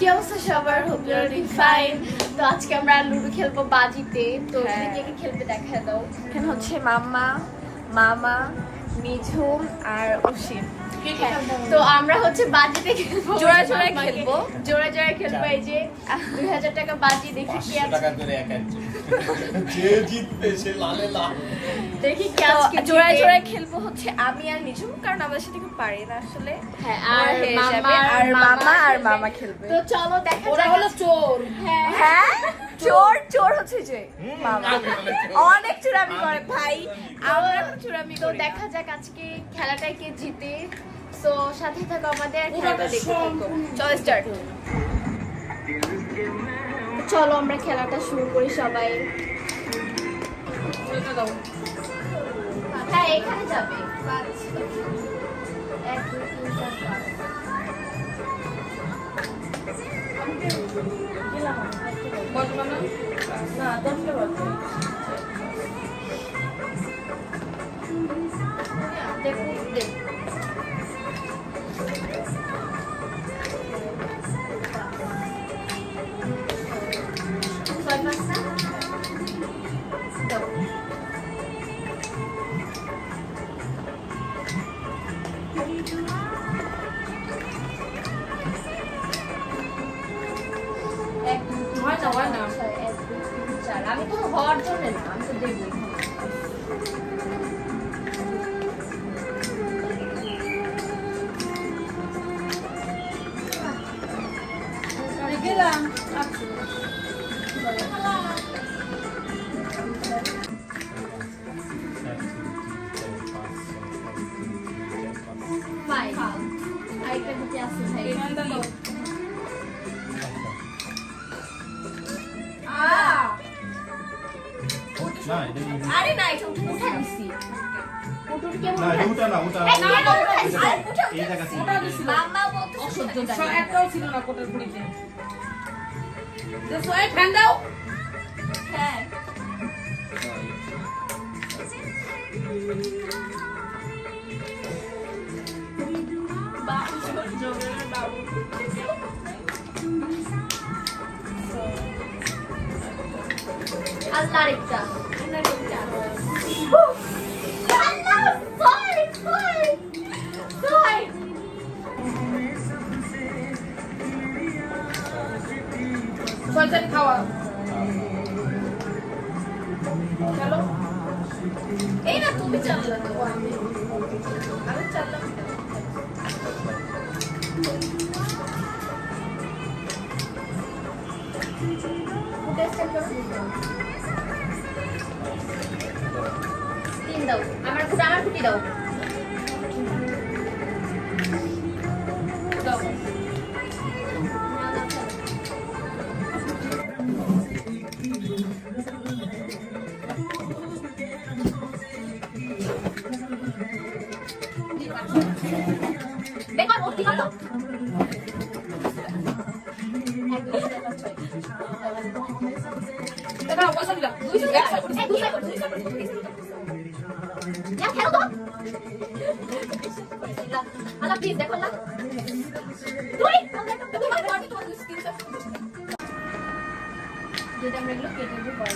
কি অবস্থা? সবার হোপ ইউ আর ফাইন তো আজকে আমরা লুডো খেলব বাজিতে। তো হ্যাঁ। এখানে কে কে খেলবে দেখা দাও। এখানে হচ্ছে মাম্মা মামা মিঝুম আর অসীম। তো আমরা হচ্ছে বাজিতে খেলব। জোড়ায় জোড়ায় খেলব। জোড়া জোড়ায় খেলব এই যে দুই হাজার টাকা বাজি দেখি কি আছে। টাকা করে এক যে জিতবে সে লালে লাল। দেখি কি আজকে জোড়ায় জোড়ায় খেলব হচ্ছে আমি আর মিঝুম কারণ আমাদের সাথে কেউ পারে না আসলে। হ্যাঁ আর মামা আর মামা আর মামা খেলবে। তো চলো দেখা ওরা হলো চোর। হ্যাঁ। হ্যাঁ? চোর চোর হচ্ছে যে। অনেক চুরামি করে ভাই। আমরা এখন চুরামি তো দেখা যাক আজকে খেলাটায় কে জিতে। তো সাথে থাকো আমাদের আর খেলাটা দেখতে চলো স্টার্ট চলো আমরা খেলাটা শুরু করি সবাই। এখানে যাবে। না দশটা বাজে। আমি তো হওয়ার জন্য না আমি তো দেখব গেলাম। আচ্ছা। না এটা কি আরে না এটা উঠে উঠে দিছি পুটুর কে না এটা উঠা না উঠা এই, না, না, উঠা দিছি। আরে, উঠা, এই উঠা। দেখা ছিল ওটা দিছিল। মাম্মা বলতেছে অসহ্য উঠা জানি। দিছি। একটাও ছিল না কোটের খুঁড়িতে দেখো এই ফ্যান দাও হ্যাঁ আল্লাহ আরেকটা ছয়টার খাওয়া। চলো এই না তুমি চাললা তো? আমি আমার আমার ফুটি দাও। তুমি আমার এগুলো কেটে দিই, পরে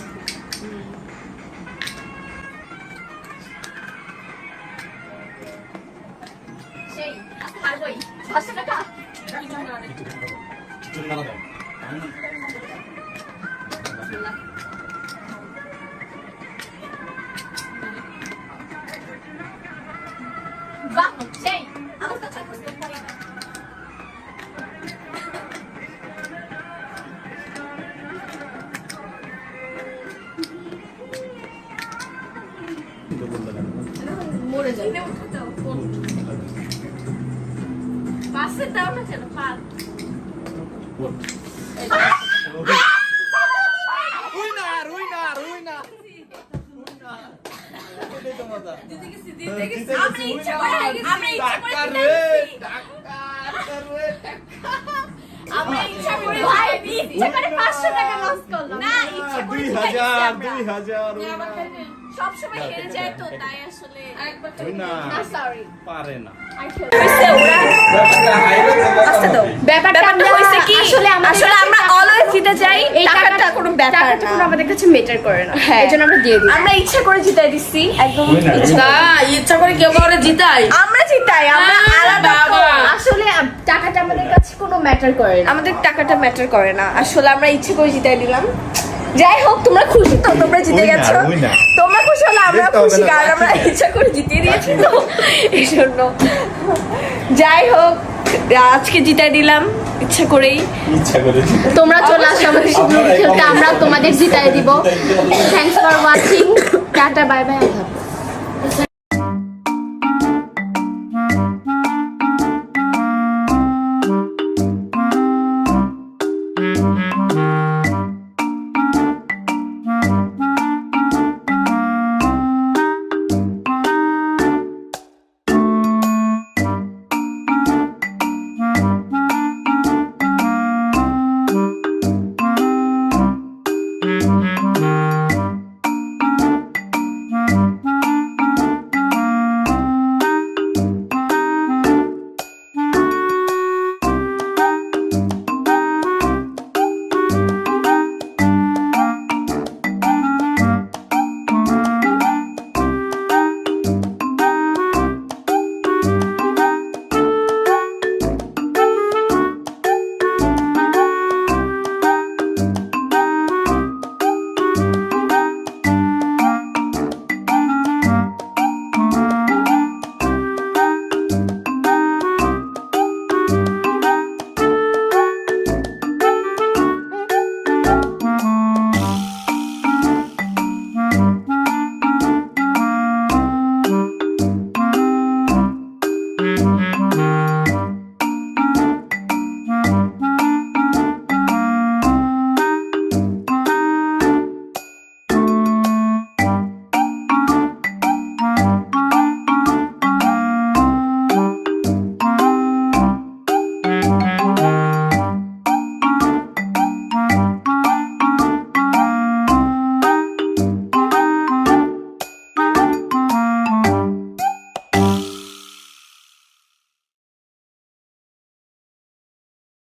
দিই। সেই, আজকে হারবোই। পাঁচশো টাকা। চুলকানা দাও বাহ, সেই। আমার কাছে বুঝতে পারি না। মরে যায় পাশে দাও না কেন পাল রুইনা রুইনা রুইনা এটাই তো মজা দিতে গেছি আমরা ইচ্ছা করে আমরা ইচ্ছা করে টাকা কিনে রে আনছি। টাকা রে আমরা ইচ্ছা করে ভাই ইচ্ছা করে 500 টাকা লস করলাম না ইচ্ছা করে দুই হাজার দুই হাজার সবসময় হেরে যায় তো তাই আসলে একবার না না সরি পারে না। হয়েছে ওরা। আস্তে দাও। ব্যাপারটা হয়েছে কি? আসলে আসলে আমরা অলওয়েজ জিতে যাই। এই টাকাটা কোনো ব্যাপার টাকাটা কোনো আমাদের কাছে মেটার করে না। হ্যাঁ। এই জন্য আমরা দিয়ে দিই। আমরা ইচ্ছা করে জিতাই একদম ইচ্ছা। ইচ্ছা করে কেউ কাউরে জিতাই। আমরা জিতাই আমরা আলাদা টাকাটা আমাদের কাছে কোনো ম্যাটার করে না। আমাদের টাকাটা ম্যাটার করে না। আসলে আমরা ইচ্ছে করে জিতাই দিলাম। যাই হোক তোমরা খুশি তো তোমরা জিতে গেছো। তোমরা খুশি হলে আমরা খুশি কারণ আমরা ইচ্ছা করে জিতিয়ে দিয়েছি তো এই জন্য। যাই হোক আজকে জিতাই দিলাম ইচ্ছা করেই। তোমরা চলে আসো আমাদের খেলতে আমরা তোমাদের জিতাই দিব। Thanks for watching tata bye bye.